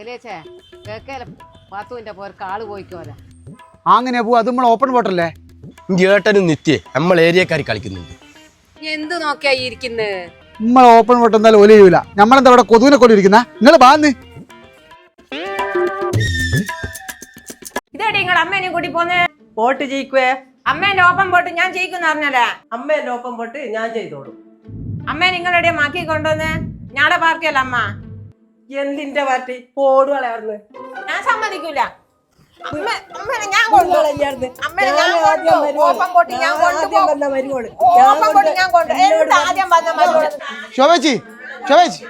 അഖിലേച്ചേ കേക്കേല പാത്തുവിന്റെ pork ആൾ പോയിക്കോലെ. അങ്ങനെ പോ അത് നമ്മൾ ഓപ്പൺ ബോട്ടല്ലേ ഏട്ടനും നിത്യേ നമ്മൾ ഏരിയക്കാർ കളിക്കുന്നുണ്ട്. എന്ത് നോക്കിയാ ഇരിക്കുന്നത് നമ്മൾ ഓപ്പൺ ബോട്ട് എന്തായാലും ഒലി ചെയ്യൂല നമ്മളെന്താ അവിടെ കൊതുവിനെ കൊണ്ടിരിക്കുന്ന നിങ്ങൾ ബാന്ന് ഇതേടി നിങ്ങളുടെ അമ്മേനെ കൂട്ടി പോന്നേ. പോട്ട് ജയിക്കുവേ. അമ്മേന്റെ ഒപ്പം പോട്ട് ഞാൻ ജയിക്കുന്ന പറഞ്ഞല്ലേ? അമ്മേന്റെ ഒപ്പം പോട്ട് ഞാൻ ചെയ്തോളും. നിങ്ങളുടെ മാക്കി കൊണ്ടുവന്ന്? ഞാടെ പാർട്ടിയല്ല അമ്മ. എന്തിന്റെ പാർട്ടി പോടുകളായിരുന്നു ഞാൻ സമ്മതിക്കൂല? ശോഭേച്ചി ശോഭേച്ചി.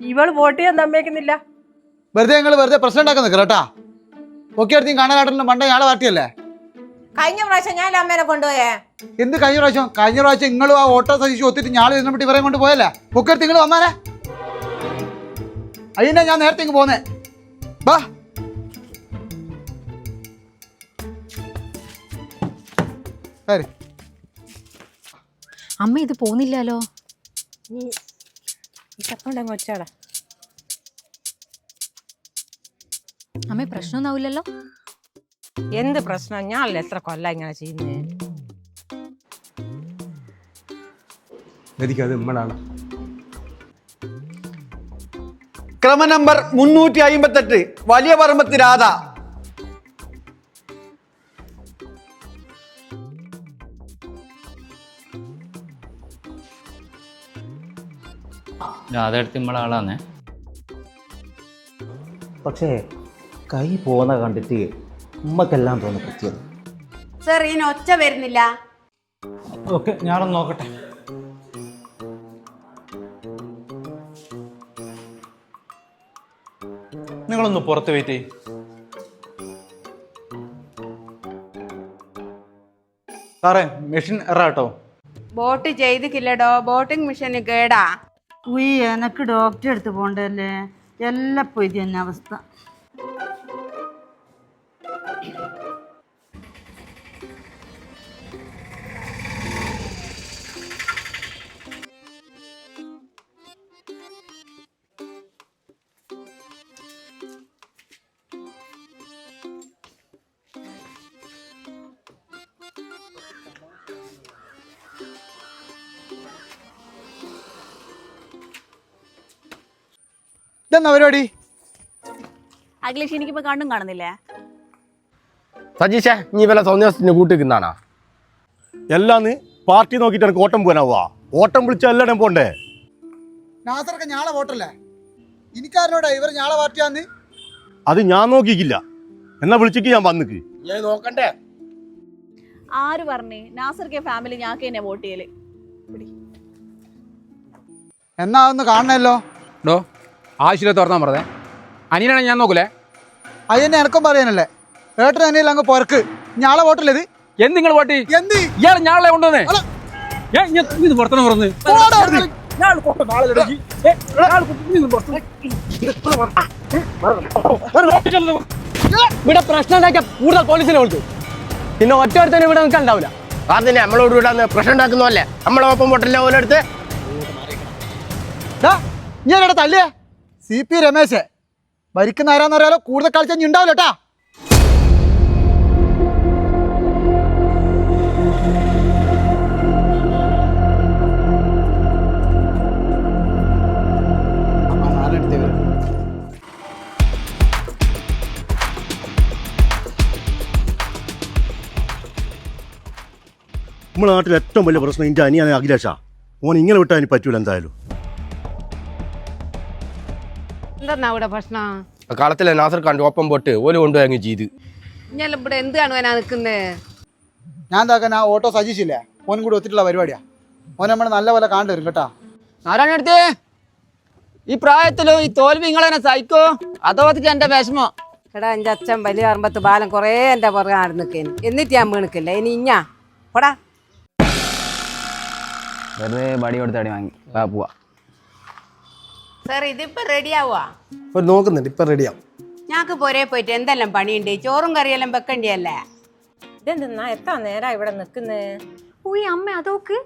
ഇവൾ വോട്ട് ചെയ്യാൻ സമ്മതിക്കുന്നില്ല. വെറുതെ നിങ്ങൾ വെറുതെ പ്രശ്നം ഉണ്ടാക്കാൻ നിൽക്കുക കേട്ടാ. ഒക്കെ അടുത്ത് കാണാനാട്ടിലും പണ്ട ഞാളെ പാർട്ടിയല്ലേ? കഴിഞ്ഞ പ്രാവശ്യം ഞാൻ അമ്മേനെ കൊണ്ടുപോയേ. എന്ത് കഴിഞ്ഞ പ്രാവശ്യം? കഴിഞ്ഞ പ്രാവശ്യം നിങ്ങളും ആ ഓട്ടോ സഹിച്ച് ഒത്തിട്ട് ഞാൾ ഇരുന്നിട്ട് ഇവരെ കൊണ്ട് പോയല്ലേ? ഒക്കെ അടുത്ത് നിങ്ങൾ വന്നാലേ. അതിനാ ഞാൻ നേരത്തെ ഇങ്ങ് പോന്നേ. ബാ. അമ്മ ഇത് പോന്നില്ലല്ലോ. വെച്ചാടാ അമ്മ പ്രശ്നമൊന്നാവില്ലല്ലോ? എന്ത് പ്രശ്നം? ഞാൻ എത്ര കൊല്ല ഇങ്ങനെ ചെയ്യുന്നേ? അത് നമ്മളാണ്. ക്രമ നമ്പർ മുന്നൂറ്റി അയിമ്പത്തെട്ട് വലിയ പറമ്പത്ത് രാധ. രാധയെടുത്ത് നമ്മളെ ആളാന്നേ. പക്ഷേ കൈ പോന്ന കണ്ടിട്ട് ഉമ്മക്കെല്ലാം തോന്നി പറ്റിയത്. സർ ഇതിന് ഒച്ച വരുന്നില്ല. ഓക്കെ ഞാനൊന്ന് നോക്കട്ടെ. നിങ്ങളൊന്ന് പുറത്ത് വെയിറ്റ് ചെയ്യും. സാറേ മെഷീൻ എറാട്ടോ ബോട്ട് ചെയ്തിട്ടില്ലടോ ബോട്ടിംഗ് മെഷീന് കേടാ. ഉയ്യ എനക്ക് ഡോക്ടറെ അടുത്ത് പോണ്ടല്ലേ? എല്ലാം പോയി തന്നെ അവസ്ഥ. ഇതെന്നാ പരിപാടി? അഖിലേഷ് എനിക്കിപ്പോ കണ്ണും കാണുന്നില്ലേ? സജീഷ നീ വല്ല തോന്നിയ കൂട്ടിക്കുന്നാണാ എല്ലാന്ന് പാർട്ടി നോക്കിയിട്ട് എനിക്ക് ഓട്ടം പോകാനാവാ ഓട്ടം വിളിച്ച എല്ലായിടും പോണ്ടേ? നാസർക്ക് ഞാളെ വോട്ടല്ലേ? എനിക്കാരനോടാ ഇവർ ഞാളെ പാർട്ടിയാന്ന്? അത് ഞാൻ നോക്കിക്കില്ല എന്നാ വിളിച്ചിട്ട് ഞാൻ വന്നിക്ക്. ഞാൻ നോക്കണ്ടേ? ആര് പറഞ്ഞേ? നാസർക്ക് ഫാമിലി ഞാക്ക് തന്നെ വോട്ട് ചെയ്യൽ. എന്നാ ഒന്ന് കാണണല്ലോ. ഡോ ആവശ്യമില്ല തുറന്നാൻ പറഞ്ഞേ. അനിയനാണ് ഞാൻ നോക്കൂലേ? അത് തന്നെ എനക്കും പറയാനല്ലേ. ഏട്ടൻ അനിയൻ അങ്ങ് പൊരക്ക്. ഞാളെ വോട്ടല്ലേ ഇത്? എന്ത് നിങ്ങൾ വോട്ടി? എന്ത്? ഇയാൾ ഞാളെ കൊണ്ടുവന്നേ? ഇത് പറഞ്ഞു. ഇവിടെ പ്രശ്നം ഉണ്ടാക്കിയ കൂടുതൽ പോലീസിനെ വിളിച്ചു. പിന്നെ ഒറ്റ ഒരുത്തനും ഇവിടെ നിൽക്കാൻ ഉണ്ടാവില്ല. അതിനെ നമ്മളോട് ഇവിടെ പ്രശ്നം ഉണ്ടാക്കുന്നല്ലേ നമ്മളെ ഒപ്പം പൊട്ടല്ലേ ഓരോടുത്ത് ഞാൻ ഇവിടെ തള്ളിയേ? C P Ramesh. ഭരിക്കുന്ന ആരാന്നറിയാലോ കൂടുതൽ കളിച്ചാൽ ഇനി ഉണ്ടാവില്ല നമ്മുടെ നാട്ടിൽ ഏറ്റവും വലിയ പ്രശ്നം എന്റെ അനിയാണ് അഖിലേഷ. ഓൻ ഇങ്ങനെ വിട്ടാൽ പറ്റൂല എന്തായാലും. എന്താ ഇവിടെ പ്രശ്നം കളത്തിലെ നാസർ കണ്ട് ഒപ്പം പോട്ട് ഓൽ കൊണ്ടുപോയി ചെയ്ത്. ഞാൻ ഇവിടെ എന്ത് കാണുവാനാ നിൽക്കുന്നേ? ഞാൻ എന്താക്കാൻ ആ ഓട്ടോ സജീഷില്ലേ? ഓൻ കൂടി ഒത്തിട്ടുള്ള പരിപാടിയാ. ഓൻ നമ്മൾ നല്ല പോലെ കാണേണ്ടി വരും കേട്ടാ. നാരായണടുത്തേ ഈ പ്രായത്തിലോ ഈ തോൽവി നിങ്ങളെന്നെ സഹിക്കോ? അതോത്തിക്ക് എന്റെ വിഷമോ? എടാ എന്റെ അച്ഛൻ വലിയ അറുമ്പത്ത് ബാലം കുറേ എന്റെ പുറകെ ആട് നിൽക്കേന്. എന്നിട്ട് ഞാൻ വീണിക്കില്ല. ഇനി ഇഞ്ഞാ. പോടാ. വെറുതെ ബടി കൊടുത്ത് അടി വാങ്ങി. വാ പോവാ. ഇപ്പൊ ഞങ്ങൾക്ക് പോരെ പോയിട്ട് എന്തെല്ലാം പണിയുണ്ട്? ചോറും കറിയെല്ലാം വെക്കണ്ടിയല്ലേ? എത്ര അതോക്ക്.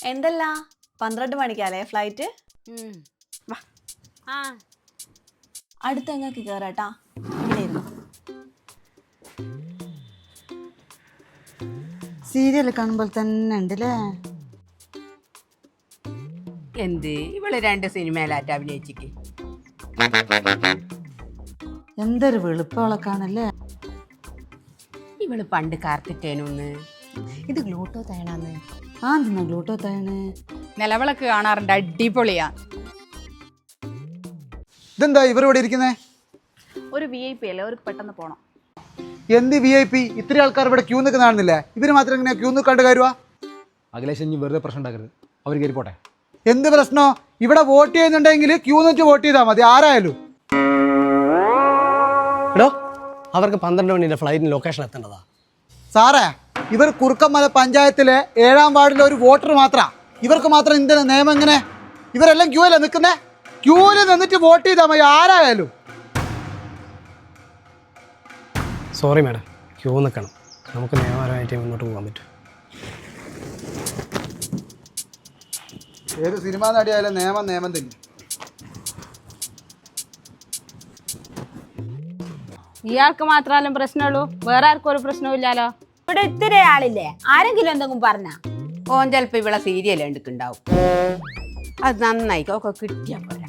എന്തല്ല? പന്ത്രണ്ട് മണിക്കാലേ ഫ്ലൈറ്റ്? ആ. അടുത്ത അങ്ങക്ക് കയറാട്ടാ ഇവിടെ ഇരുന്നോ. സീരിയൽ കാണുമ്പോൾ തന്നെ ഉണ്ടല്ലേ? എന്ത്? ഇവൾ രണ്ട് സിനിമയിലായിട്ട് അഭിനയിച്ചിക്ക്. എന്തൊരു വെളുപ്പവളെ കാണല്ലേ ഇവൾ പണ്ട് കാർത്തിട്ടേനൊന്ന്. ഇത് ഗ്ലൂട്ടോ തേണാന്ന് ആ എന്തിനാ ഗ്ലൂട്ടോ തയണ് നിലവിളക്ക് കാണാറുണ്ട് അടിപൊളിയാ. ഇതെന്താ ഇവിടെ ഇരിക്കുന്നേ? ഒരു വി ഐ പി അല്ലേ? അവർക്ക് പെട്ടെന്ന് പോണം. എന്ത് വി ഐ പി ഇത്ര ആൾക്കാർ ഇവിടെ ക്യൂ നിൽക്കുന്ന കാണുന്നില്ലേ? ഇവർ മാത്രം ഇങ്ങനെ ക്യൂ നിൽക്കാണ്ട് കാര്യമാ അഖിലേഷ് ഇനി വെറുതെ പ്രശ്നം ഉണ്ടാക്കരുത്. അവർ കയറി പോട്ടെ. എന്ത് പ്രശ്നോ? ഇവിടെ വോട്ട് ചെയ്യുന്നുണ്ടെങ്കിൽ ക്യൂ നിന്നിട്ട് വോട്ട് ചെയ്താൽ മതി. ആരായാലും. എടോ അവർക്ക് പന്ത്രണ്ട് മണിയുടെ ഫ്ലൈറ്റിന് ലൊക്കേഷൻ എത്തേണ്ടതാ. സാറേ ഇവർ കുറുക്കമ്മല പഞ്ചായത്തിലെ ഏഴാം വാർഡിലെ ഒരു വോട്ടർ മാത്രമാണ് ഇവർക്ക് മാത്രം ഇന്ത്യൻ നിയമം എങ്ങനെ ഇവരെല്ലാം ക്യൂ അല്ലേ നിൽക്കുന്നേ? ക്യൂവിൽ നിന്നിട്ട് വോട്ട് ചെയ്താൽ മതി. ആരായാലും. സോറി മാഡം ക്യൂ നിൽക്കണം നമുക്ക് നിയമപരമായിട്ട് മുന്നോട്ട് പോകാൻ പറ്റും. ഏത് സിനിമാ നടിയായാലും നിയമം നിയമം തന്നെ. ഇയാൾക്ക് മാത്രാലും പ്രശ്നമുള്ളൂ. വേറെ ആർക്കും ഒരു പ്രശ്നവും ഇല്ലാലോ? ഇവിടെ ഇത്തിരി ആളില്ലേ? ആരെങ്കിലും എന്തെങ്കിലും പറഞ്ഞ? ഓൻ ചിലപ്പോ ഇവിടെ സീരിയൽ എടുക്കുണ്ടാവും അത് നന്നായി ഒക്കെ കിട്ടിയാ പോരാ.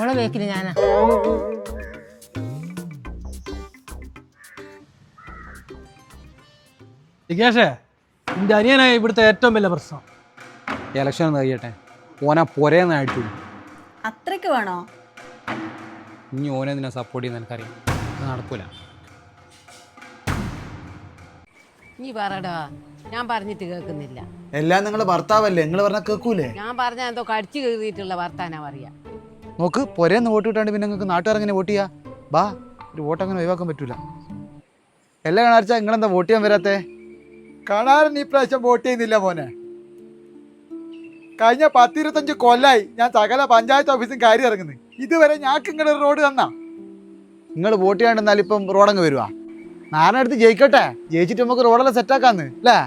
ഓളെ വേക്കിന് ഞാനാ. ജിഗേഷേ എന്റെ അനിയനായ ഇവിടുത്തെ ഏറ്റവും വലിയ പ്രശ്നം. ഇലക്ഷൻ ഒന്ന് കഴിയട്ടെ. ഓനാ പൊരേന്ന് അടിച്ചു അത്രയ്ക്ക് വേണോ? ഇനി ഓനെ സപ്പോർട്ട് ചെയ്യുന്ന എനിക്കറിയാം അത് നടക്കൂല. നീ പറടാ ഞാൻ പറഞ്ഞിട്ട് കേൾക്കുന്നില്ല. എല്ലാം നിങ്ങളെ ഭർത്താവല്ലേ? നിങ്ങൾ പറഞ്ഞാൽ കേൾക്കൂലേ? ഞാൻ പറഞ്ഞ എന്തോ കടിച്ചു കീറിയിട്ടുള്ള വർത്താനാ പറയാ. നോക്ക് പൊരേന്ന് വോട്ട് കിട്ടാണ്ട് പിന്നെ നിങ്ങൾക്ക് നാട്ടുകാർ എങ്ങനെ വോട്ട് ചെയ്യാ? ബാ ഒരു വോട്ട് അങ്ങനെ ഒഴിവാക്കാൻ പറ്റൂല. എല്ലാം കാണാർച്ച നിങ്ങളെന്താ വോട്ട് ചെയ്യാൻ വരാത്തേ? കാണാരൻ ഈ പ്രാവശ്യം വോട്ട് ചെയ്യുന്നില്ല മോനെ. കഴിഞ്ഞ പത്തിരുപത്തഞ്ച് കൊല്ലായി ഞാൻ സകല പഞ്ചായത്ത് ഓഫീസും കയറി ഇറങ്ങുന്നു. ഇതുവരെ ഞാക്ക് ഇങ്ങനെ റോഡ് തന്നാ. നിങ്ങൾ വോട്ട് ചെയ്യാണ്ടെന്നാൽ ഇപ്പം റോഡങ്ങ് വരുവാ. നാരനടുത്ത് ജയിക്കട്ടെ. ജയിച്ചിട്ട് നമുക്ക് റോഡെല്ലാം സെറ്റാക്കാന്ന് അല്ലേ?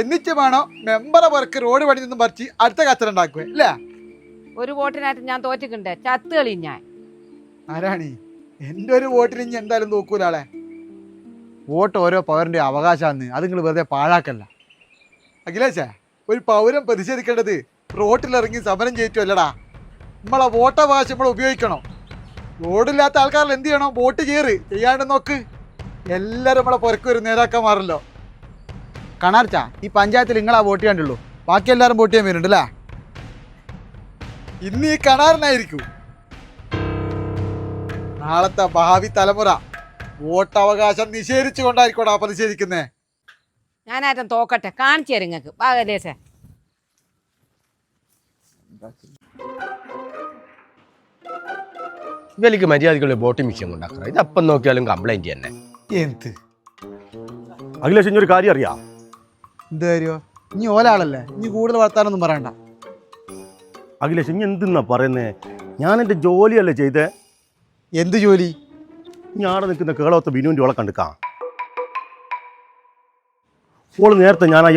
എന്നിട്ട് വേണോ മെമ്പറെ പുറക്ക് റോഡ് പണി നിന്നും പറിച്ച് അടുത്ത കച്ചറ ഉണ്ടാക്കുക അല്ലേ? ഒരു വോട്ടിനായിട്ട് ഞാൻ തോറ്റിട്ടുണ്ട്. ചത്ത് കളി ഞാൻ. ആരാണി? എന്റെ ഒരു വോട്ടിന് ഇനി എന്തായാലും നോക്കൂലാളെ വോട്ട് ഓരോ പൗരന്റെ അവകാശമാണ് അത് നിങ്ങൾ വെറുതെ പാഴാക്കല്ല. അഖിലേശേ ഒരു പൗരൻ പ്രതിഷേധിക്കേണ്ടത് റോട്ടിലിറങ്ങി സമരം ചെയ്യിക്കുമല്ലടാ നമ്മളെ വോട്ടവകാശം നമ്മൾ ഉപയോഗിക്കണം. റോഡില്ലാത്ത ആൾക്കാരിൽ എന്ത് ചെയ്യണം? ബോട്ട് കയറി. ചെയ്യാണ്ട് നോക്ക്. എല്ലാവരും നമ്മളെ പുരക്ക് ഒരു നേതാക്കന്മാരല്ലോ. കണാർച്ച ഈ പഞ്ചായത്തിൽ നിങ്ങളാ വോട്ട് ചെയ്യാണ്ടുള്ളൂ. ബാക്കി എല്ലാവരും വോട്ട് ചെയ്യാൻ വരുന്നുണ്ട് അല്ലേ? ഇന്ന് ഈ കണാറിനായിരിക്കും. നാളത്തെ ഭാവി തലമുറ വോട്ടവകാശം നിഷേധിച്ചുകൊണ്ടായിരിക്കോടാ പ്രതിഷേധിക്കുന്നേ? ഞാനായിട്ടും തോക്കട്ടെ കാണിച്ചു തരും നിങ്ങൾക്ക് ബാഗലേശേ ഇവലിക്ക് മര്യാദക്കുള്ള ബോട്ട് മിക്സിങ് ഉണ്ടാക്കണം അപ്പം നോക്കിയാലും കംപ്ലൈന്റ് തന്നെ. എന്ത്? അഖിലേഷ് ഇനി ഒരു കാര്യം അറിയാം? എന്ത് കാര്യോ? ഇനി ഓലാളല്ലേ ഇനി കൂടുതൽ വർത്താനൊന്നും പറയണ്ട. അഖിലേഷ് ഇനി എന്തെന്നാ പറയുന്നേ? ഞാൻ എന്റെ ജോലിയല്ലേ ചെയ്തേ? എന്ത് ജോലി? ഞാടെ നിൽക്കുന്ന കേളവത്തെ ബിനുവിന്റെ ഓളെ കണ്ടുക്കാം ഓൾ നേരത്തെ ഞാൻ ആ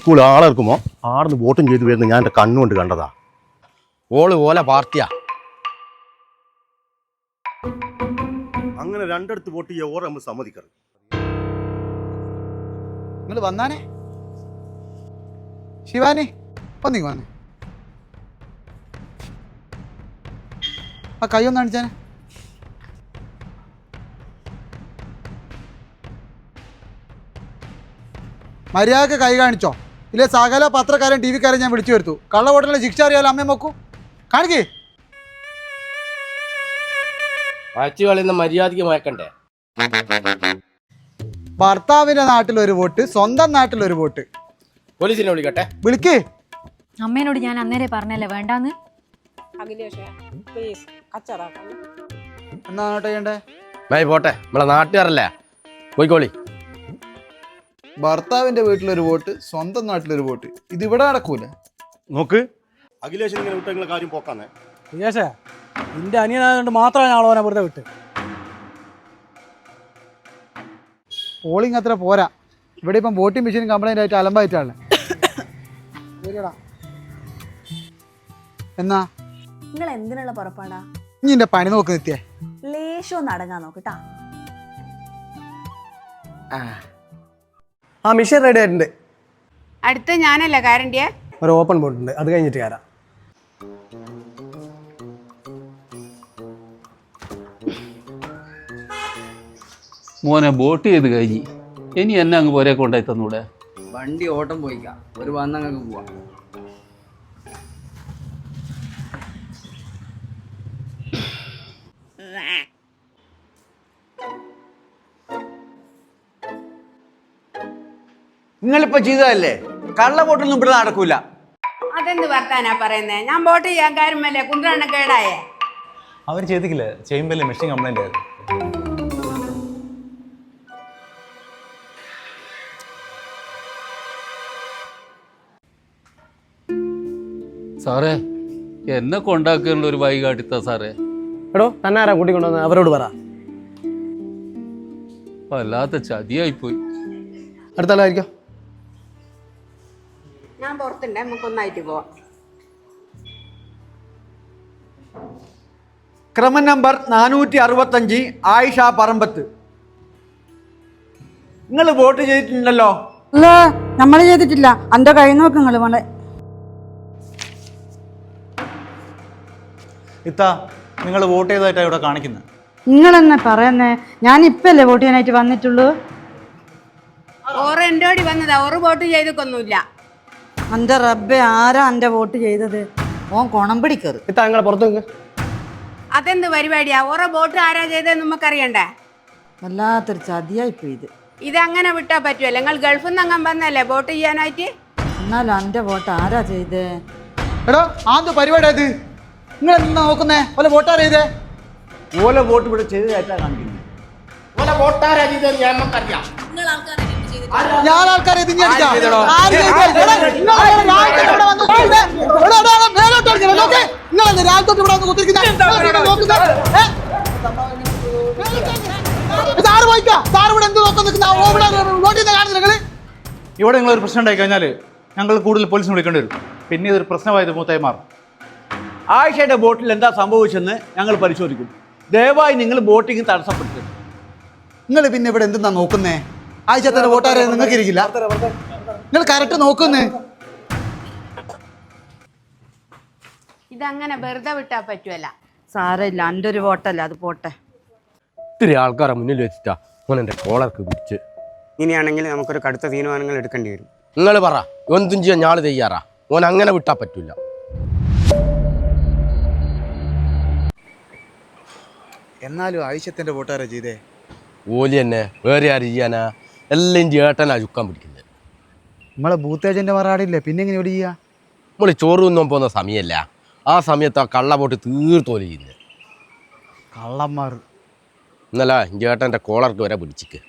സ്കൂളിൽ ആളെ ഇറക്കുമോ ആടുന്ന് വോട്ടും ചെയ്ത് വരുന്നത് ഞാൻ എന്റെ കണ്ണുകൊണ്ട് കണ്ടതാ. ഓൾ ഓല പാർട്ടിയാ. രണ്ടിടത്ത് വോട്ട് ചെയ്യാൻ ഓരോ നമ്മൾ സമ്മതിക്കരുത്. നിങ്ങൾ വന്നാനെ? ശിവാനി ഒന്നിങ്ങ് വന്നേ ആ കൈ ഒന്ന് കാണിച്ചാനെ. മര്യാദയ്ക്ക് കൈ കാണിച്ചോ. ഇല്ലേ സകല പത്രക്കാരൻ ടി വിക്കാരൻ ഞാൻ വിളിച്ചു വരുത്തു. കള്ള വോട്ടിലെ ശിക്ഷ അറിയാലോ അമ്മയും നോക്കൂ കാണിക്കേ. വാച്ചു കളിയുന്ന മര്യാദയ്ക്ക് മയക്കണ്ടേ ഭർത്താവിന്റെ നാട്ടിൽ ഒരു വോട്ട് സ്വന്തം നാട്ടിൽ ഒരു വോട്ട്. പോലീസിനെ വിളിക്കട്ടെ. വിളിക്ക്. അമ്മേനോട് ഞാൻ അന്നേരെ പറഞ്ഞല്ലേ വേണ്ടാന്ന്? എന്നാ അങ്ങോട്ട് ചെയ്യണ്ടേ? മൈ പോട്ടെ. നമ്മളെ നാട്ടുകാരല്ലേ? പോയിക്കോളി. ഭർത്താവിന്റെ വീട്ടിലൊരു വോട്ട് സ്വന്തം നാട്ടിലൊരു വോട്ട്. ഇത് ഇവിടെ നടക്കൂല. നോക്ക്. അഖിലേഷൻ ഇങ്ങനെ വിട്ട കാര്യം പോക്കാന്നേ. ജിഗേഷേ നിന്റെ അനിയനായതുകൊണ്ട് മാത്രമാണ് ഞാൻ ഓനെ വെറുതെ വിട്ട്. പോളിംഗ് അത്ര പോരാ. ഇവിടെ ഇപ്പം വോട്ടിംഗ് മെഷീൻ കംപ്ലൈന്റ് ആയിട്ട് അലമ്പായിട്ടാണ്. ശരിയടാ. എന്നാ? നിങ്ങൾ എന്തിനുള്ള പുറപ്പാടാ? നിന്റെ പണി നോക്ക് നിത്യേ. ലേശം ഒന്ന് അടങ്ങാൻ നോക്കട്ടാ ആ. മിഷൻ റെഡി ആയിട്ടുണ്ട്. അടുത്ത ഞാനല്ല കാരണ്ടിയെ ഒരു ഓപ്പൺ ബോട്ടുണ്ട് ഉണ്ട്. അത് കഴിഞ്ഞിട്ട് കയറാം മോനെ ബോട്ട് ചെയ്ത് കഴിഞ്ഞ്. ഇനി എന്നെ അങ്ങ് പോരെ കൊണ്ടായി തന്നൂടെ? വണ്ടി ഓട്ടം പോയിക്കാം. ഒരു വന്നങ്ങ് പോവാം. നിങ്ങളിപ്പോ ചെയ്തതല്ലേ? കള്ള വോട്ടൊന്നും ഇവിടെ നടക്കൂല. അതെന്ത് വർത്താനാ പറയുന്നേ? ഞാൻ ബോട്ട് ചെയ്യാൻ കാര്യമല്ലേ കുന്ത്രാണ് കേടായേ. അവർ ചെയ്തിക്കില്ല ചെയ്യുമ്പോൾ മെഷീൻ കംപ്ലൈന്റ് ആയിരുന്നു സാറേ എന്നെ കൊണ്ടാക്കാനുള്ള ഒരു വൈ കാട്ടിത്ത സാറേ. എടോ തന്നെ ആരാ കൂട്ടിക്കൊണ്ടുവന്ന്? അവരോട് പറ. വല്ലാത്ത ചതിയായിപ്പോയി. അടുത്ത ആളായിരിക്കും ഞാൻ പുറത്തുണ്ട് നമുക്കൊന്നായിട്ട് പോവാം. ക്രമം നമ്പർ നാനൂറ്റി അറുപത്തഞ്ച് ആയിഷ പറമ്പത്ത്. നിങ്ങൾ വോട്ട് ചെയ്തിട്ടുണ്ടല്ലോ? അല്ല നമ്മൾ ചെയ്തിട്ടില്ല. എന്റെ കഴിഞ്ഞ നോക്ക് നിങ്ങൾ മോളെ ഇത്ത നിങ്ങൾ വോട്ട് ചെയ്തതായിട്ടാണ് ഇവിടെ കാണിക്കുന്നത്. നിങ്ങളെന്നെ പറയുന്നേ ഞാൻ ഇപ്പല്ലേ വോട്ട് ചെയ്യാനായിട്ട് വന്നിട്ടുള്ളൂ? ഓറ് എന്റെ ഓടി വന്നതാ ഓറ് വോട്ട് ചെയ്തൊക്കൊന്നുമില്ല എന്റെ റബ്ബെ ആരാ എന്റെ വോട്ട് ചെയ്തത്? ഓൻ കോണം പിടിക്കരുത് ഇത്ത നിങ്ങളെ പുറത്തു നിൽക്ക്. അതെന്ത് പരിപാടിയാ? ഓറ വോട്ട് ആരാ ചെയ്തതെന്ന് നമുക്കറിയണ്ടേ വല്ലാത്തൊരു ചതിയായി പോയി ഇത്. അങ്ങനെ വിട്ടാ പറ്റുമല്ലോ നിങ്ങൾ ഗൾഫിൽ നിന്ന് അങ്ങനെ വന്നല്ലേ വോട്ട് ചെയ്യാനായിട്ട്? എന്നാലും എന്റെ വോട്ട് ആരാ ചെയ്തേ? എടോ ആന്ത് പരിപാടി അത് നിങ്ങൾ എന്താ നോക്കുന്നേ? ഓല വോട്ടാർ ചെയ്തേ? ഓല വോട്ട് ഇവിടെ ചെയ്തതായിട്ടാ കാണിക്കുന്നത്. ഓല ആൾക്കാരെ ചെയ്തത്? എടാ, നിങ്ങൾ രാവിലെ ഇവിടെ വന്ന്? സാറ് പോയിക്കാ? ഇവിടെ എന്ത് നോക്കാൻ നിൽക്കുന്ന? ഇവിടെ വോട്ട് ചെയ്യുന്ന കാണുന്നില്ല നിങ്ങൾ. ഇവിടെ നിങ്ങൾ ഒരു പ്രശ്നം ഉണ്ടായി കഴിഞ്ഞാൽ ഞങ്ങൾ കൂടുതൽ പോലീസിന് വിളിക്കേണ്ടി വരും. പിന്നെ ഇതൊരു പ്രശ്നമായത് മൂത്തായി മാറും ആയിഷയുടെ ബോട്ടിൽ എന്താ സംഭവിച്ചെന്ന് ഞങ്ങൾ പരിശോധിക്കും. ദയവായി നിങ്ങൾ ബോട്ടിങ് തടസ്സപ്പെടുത്തരുത്. നിങ്ങൾ പിന്നെ ഇവിടെ എന്തെന്നാ നോക്കുന്നേ? ആഴ്ചത്തെ ബോട്ടാരെ നിങ്ങൾക്ക് ഇരിക്കില്ല. നിങ്ങൾ കറക്റ്റ് നോക്കുന്നേ. ഇതങ്ങനെ വെറുതെ വിട്ടാ പറ്റുമല്ല സാരമില്ല എന്റെ ഒരു വോട്ടല്ല അത് പോട്ടെ. ഇത്തിരി ആൾക്കാരെ മുന്നിൽ വെച്ചിട്ടാ അങ്ങനെ എന്റെ കോളർക്ക് പിടിച്ച് ഇനിയാണെങ്കിൽ നമുക്കൊരു കടുത്ത തീരുമാനങ്ങൾ എടുക്കേണ്ടി വരും. നിങ്ങൾ പറ ഓൻ ചെയ്യാൻ ഞാൾ തയ്യാറാ. ഓൻ അങ്ങനെ വിട്ടാ പറ്റൂല. എന്നാലും ആയിഷത്തിന്റെ കൂട്ടുകാരെ ചെയ്തേ? ഓലി തന്നെ. വേറെ ആര് ചെയ്യാനാ? എല്ലാം ചേട്ടനാ ചുക്കാൻ പിടിക്കുന്നത്. നമ്മളെ ബൂത്ത് ഏജന്റ് മറാടില്ലേ? പിന്നെ എങ്ങനെ ഇവിടെ ചെയ്യാ? നമ്മൾ ചോറ് തിന്നാൻ പോകുന്ന സമയമല്ല. ആ സമയത്ത് ആ കള്ള പോട്ട് തീർത്തോലി ചെയ്യുന്നത്. കള്ളന്മാർ. ഇന്നലെ ചേട്ടന്റെ കോളർക്ക് വരെ പിടിച്ചിക്ക്.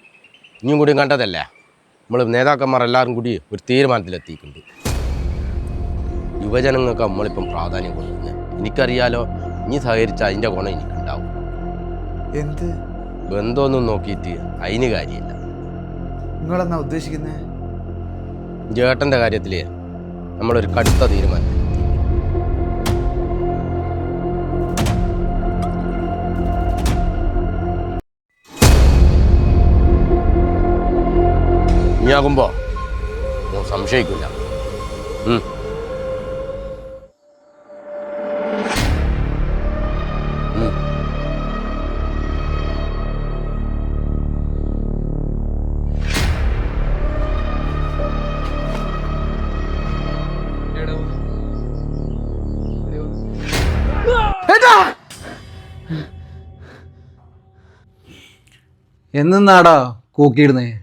ഇനിയും കൂടി കണ്ടതല്ലേ? നമ്മൾ നേതാക്കന്മാർ എല്ലാവരും കൂടി ഒരു തീരുമാനത്തിലെത്തിയിട്ടുണ്ട്. യുവജനങ്ങൾക്ക് നമ്മളിപ്പം പ്രാധാന്യം കൊടുക്കുന്നത്. എനിക്കറിയാലോ നീ സഹകരിച്ച അതിന്റെ ഗുണം എനിക്കുണ്ടാവും. എന്ത്? ബന്ധമൊന്നും നോക്കിയിട്ട് അതിന് കാര്യമില്ല. നിങ്ങളെന്നാ ഉദ്ദേശിക്കുന്നേ? ജേട്ടന്റെ കാര്യത്തിൽ നമ്മളൊരു കടുത്ത തീരുമാനം. ഇനിയാകുമ്പോൾ സംശയിക്കില്ല എന്നാടാ കൂക്കിയിടുന്നേ?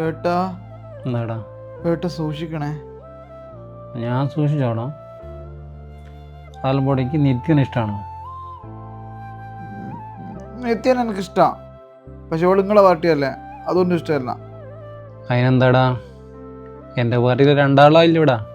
ഏട്ടാ എന്താടാ? ഏട്ടാ സൂക്ഷിക്കണേ. ഞാൻ സൂക്ഷിച്ചോടാ ആൽബോഡിക്ക് നിത്യന് ഇഷ്ടമാണ് നിത്യൻ എനിക്കിഷ്ടാ. പക്ഷെ ഓൾ നിങ്ങളെ പാർട്ടിയല്ലേ? അതൊന്നും ഇഷ്ടമല്ല. അതിനെന്താടാ? എന്റെ പാർട്ടിയിൽ രണ്ടാളായില്ല ഇവിടെ